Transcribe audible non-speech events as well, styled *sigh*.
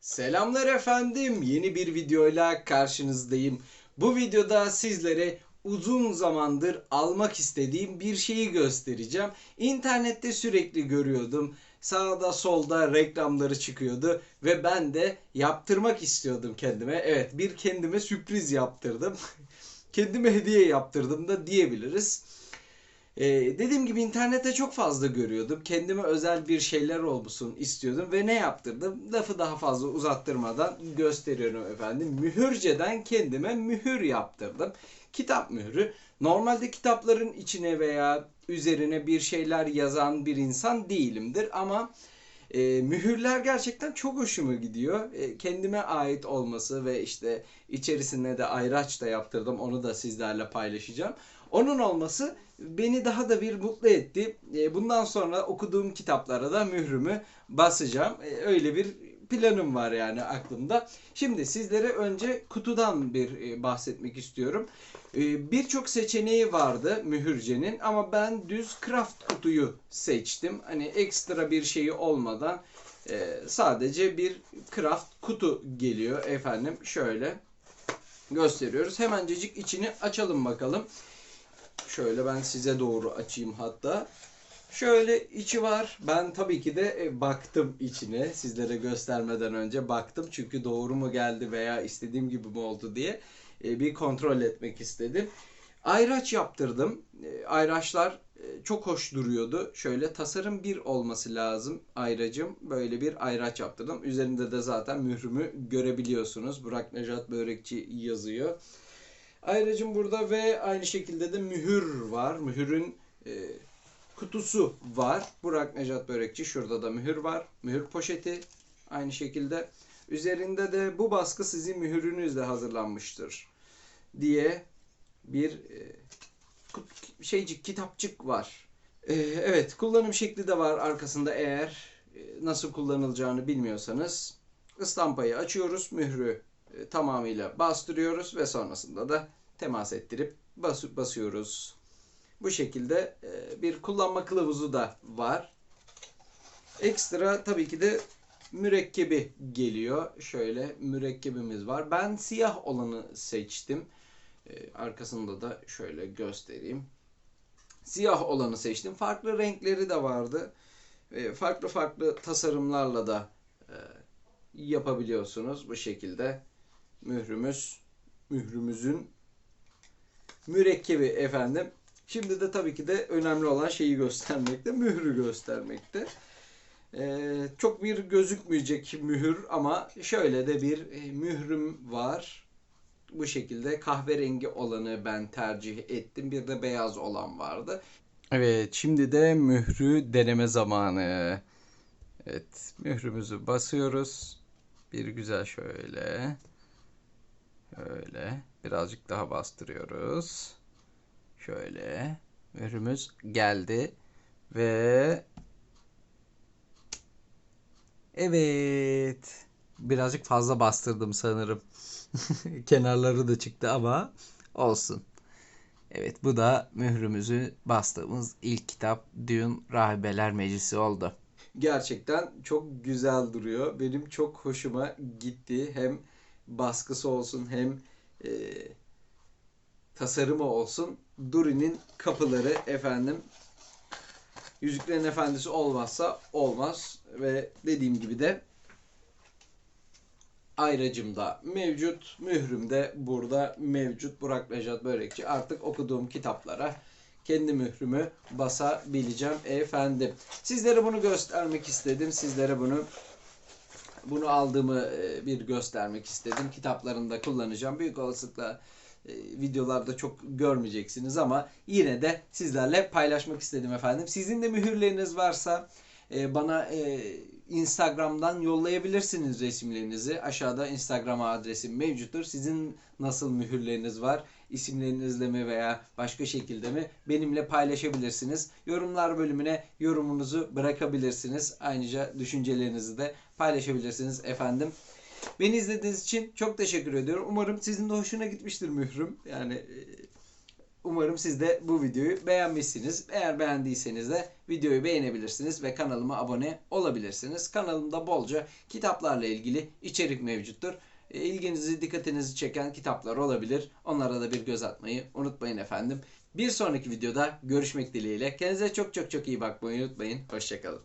Selamlar efendim. Yeni bir videoyla karşınızdayım. Bu videoda sizlere uzun zamandır almak istediğim bir şeyi göstereceğim. İnternette sürekli görüyordum. Sağda solda reklamları çıkıyordu ve ben de yaptırmak istiyordum kendime. Evet, bir kendime sürpriz yaptırdım. *laughs* kendime hediye yaptırdım da diyebiliriz. Ee, dediğim gibi internette çok fazla görüyordum. Kendime özel bir şeyler olsun istiyordum ve ne yaptırdım? Lafı daha fazla uzattırmadan gösteriyorum efendim. Mühürceden kendime mühür yaptırdım. Kitap mührü. Normalde kitapların içine veya üzerine bir şeyler yazan bir insan değilimdir ama e, mühürler gerçekten çok hoşuma gidiyor. E, kendime ait olması ve işte içerisinde de ayraç da yaptırdım. Onu da sizlerle paylaşacağım. Onun olması beni daha da bir mutlu etti. E, bundan sonra okuduğum kitaplara da mührümü basacağım. E, öyle bir planım var yani aklımda. Şimdi sizlere önce kutudan bir e, bahsetmek istiyorum. E, Birçok seçeneği vardı mühürcenin ama ben düz craft kutuyu seçtim. Hani ekstra bir şeyi olmadan e, sadece bir craft kutu geliyor efendim. Şöyle gösteriyoruz. Hemencecik içini açalım bakalım. Şöyle ben size doğru açayım hatta. Şöyle içi var. Ben tabii ki de e, baktım içine. Sizlere göstermeden önce baktım. Çünkü doğru mu geldi veya istediğim gibi mi oldu diye e, bir kontrol etmek istedim. Ayraç yaptırdım. E, Ayraçlar çok hoş duruyordu. Şöyle tasarım bir olması lazım ayracım. Böyle bir ayraç yaptırdım. Üzerinde de zaten mührümü görebiliyorsunuz. Burak Nejat Börekçi yazıyor. Ayracım burada ve aynı şekilde de mühür var. Mühürün e, kutusu var. Burak Necat Börekçi şurada da mühür var. Mühür poşeti aynı şekilde. Üzerinde de bu baskı sizin mühürünüzle hazırlanmıştır diye bir e, şeycik kitapçık var. E, evet kullanım şekli de var arkasında eğer e, nasıl kullanılacağını bilmiyorsanız ıstampayı açıyoruz mührü e, tamamıyla bastırıyoruz ve sonrasında da temas ettirip bas- basıyoruz. Bu şekilde e, bir kullanma kılavuzu da var. Ekstra tabii ki de mürekkebi geliyor. Şöyle mürekkebimiz var. Ben siyah olanı seçtim. E, Arkasında da şöyle göstereyim. Siyah olanı seçtim. Farklı renkleri de vardı. E, Farklı farklı tasarımlarla da yapabiliyorsunuz bu şekilde. Mührümüz, mührümüzün mürekkebi efendim. Şimdi de tabii ki de önemli olan şeyi göstermekte, mührü göstermekte. Ee, çok bir gözükmeyecek mühür ama şöyle de bir e, mührüm var. Bu şekilde kahverengi olanı ben tercih ettim. Bir de beyaz olan vardı. Evet, şimdi de mührü deneme zamanı. Evet, mührümüzü basıyoruz. Bir güzel şöyle. Şöyle. Birazcık daha bastırıyoruz. Şöyle. Mührümüz geldi. Ve Evet. Birazcık fazla bastırdım sanırım. *laughs* Kenarları da çıktı ama olsun. Evet bu da mührümüzü bastığımız ilk kitap Dune Rahibeler Meclisi oldu. Gerçekten çok güzel duruyor. Benim çok hoşuma gitti. Hem baskısı olsun hem e, tasarımı olsun. Duri'nin kapıları efendim Yüzüklerin Efendisi olmazsa olmaz ve dediğim gibi de ayracımda mevcut, mührüm de burada mevcut. Burak Nejat Börekçi artık okuduğum kitaplara kendi mührümü basabileceğim efendim. Sizlere bunu göstermek istedim. Sizlere bunu bunu aldığımı e, bir göstermek istedim. Kitaplarında kullanacağım. Büyük olasılıkla videolarda çok görmeyeceksiniz ama yine de sizlerle paylaşmak istedim efendim. Sizin de mühürleriniz varsa e, bana e, Instagram'dan yollayabilirsiniz resimlerinizi. Aşağıda Instagram adresim mevcuttur. Sizin nasıl mühürleriniz var? İsimlerinizle mi veya başka şekilde mi benimle paylaşabilirsiniz. Yorumlar bölümüne yorumunuzu bırakabilirsiniz. Ayrıca düşüncelerinizi de paylaşabilirsiniz efendim. Beni izlediğiniz için çok teşekkür ediyorum. Umarım sizin de hoşuna gitmiştir mührüm. Yani e, Umarım siz de bu videoyu beğenmişsiniz. Eğer beğendiyseniz de videoyu beğenebilirsiniz ve kanalıma abone olabilirsiniz. Kanalımda bolca kitaplarla ilgili içerik mevcuttur. E, İlginizi, dikkatinizi çeken kitaplar olabilir. Onlara da bir göz atmayı unutmayın efendim. Bir sonraki videoda görüşmek dileğiyle. Kendinize çok çok çok iyi bakmayı unutmayın. Hoşçakalın.